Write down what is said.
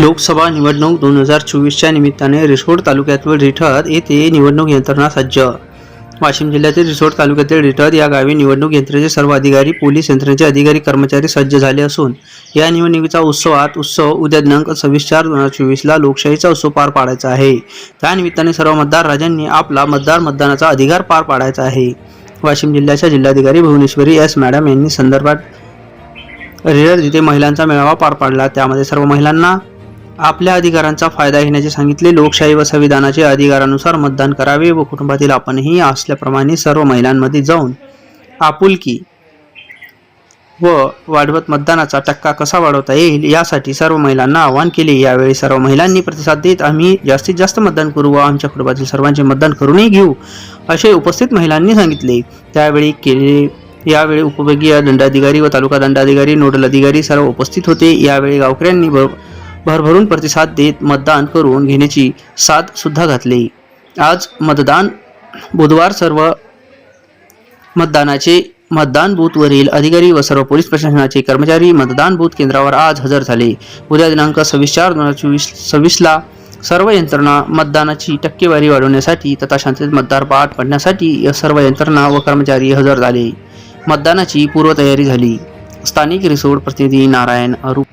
लोकसभा निवडणूक दोन हजार चोवीसच्या निमित्ताने रिसोड तालुक्यातील रिठद येथे निवडणूक यंत्रणा सज्ज. वाशिम जिल्ह्यातील रिसोड तालुक्यातील रिठद या गावी निवडणूक यंत्रणेचे सर्व अधिकारी पोलीस यंत्रणेचे अधिकारी कर्मचारी सज्ज झाले असून या निवडणुकीचा उत्सवात उत्सव उद्या दिनांक सव्वीस चार दोन हजार चोवीसला लोकशाहीचा उत्सव पार पाडायचा आहे. त्यानिमित्ताने सर्व मतदार राजांनी आपला मतदार मतदानाचा अधिकार पार पाडायचा आहे. वाशिम जिल्ह्याच्या जिल्हाधिकारी भुवनेश्वरी एस मॅडम यांनी संदर्भात रिअर जिथे महिलांचा मेळावा पार पाडला त्यामध्ये सर्व महिलांना आपल्या अधिकारांचा फायदा घेण्याचे सांगितले. लोकशाही व संविधानाचे अधिकारानुसार मतदान करावे व कुटुंबातील आपणही असल्याप्रमाणे सर्व महिलांमध्ये जाऊन आपुलकी व वाढवत मतदानाचा टक्का कसा वाढवता येईल यासाठी सर्व महिलांना आवाहन केले. यावेळी सर्व महिलांनी प्रतिसाद देत आम्ही जास्तीत जास्त मतदान करू व आमच्या कुटुंबातील सर्वांचे मतदान करूनही घेऊ असे उपस्थित महिलांनी सांगितले. त्यावेळी केले यावेळी उपविभागीय दंडाधिकारी व तालुका दंडाधिकारी नोडल अधिकारी सर्व उपस्थित होते. यावेळी गावकऱ्यांनी भरभरून प्रतिसाद देत मतदान करून घेण्याची साथ सुद्धा घातली. आज मतदान बुधवार सर्व मतदानाचे मतदान बूथवरील अधिकारी व सर्व पोलीस प्रशासनाचे कर्मचारी मतदान बूथ केंद्रावर आज हजर झाले. उद्या दिनांक सव्वीस चार दोन हजार चोवीस सव्वीसला सर्व यंत्रणा मतदानाची टक्केवारी वाढवण्यासाठी तथा शांततेत मतदार पार पाडण्यासाठी या सर्व यंत्रणा व कर्मचारी हजर झाले. मतदानाची पूर्वतयारी झाली. स्थानिक रिसोड प्रतिनिधी नारायण अरूप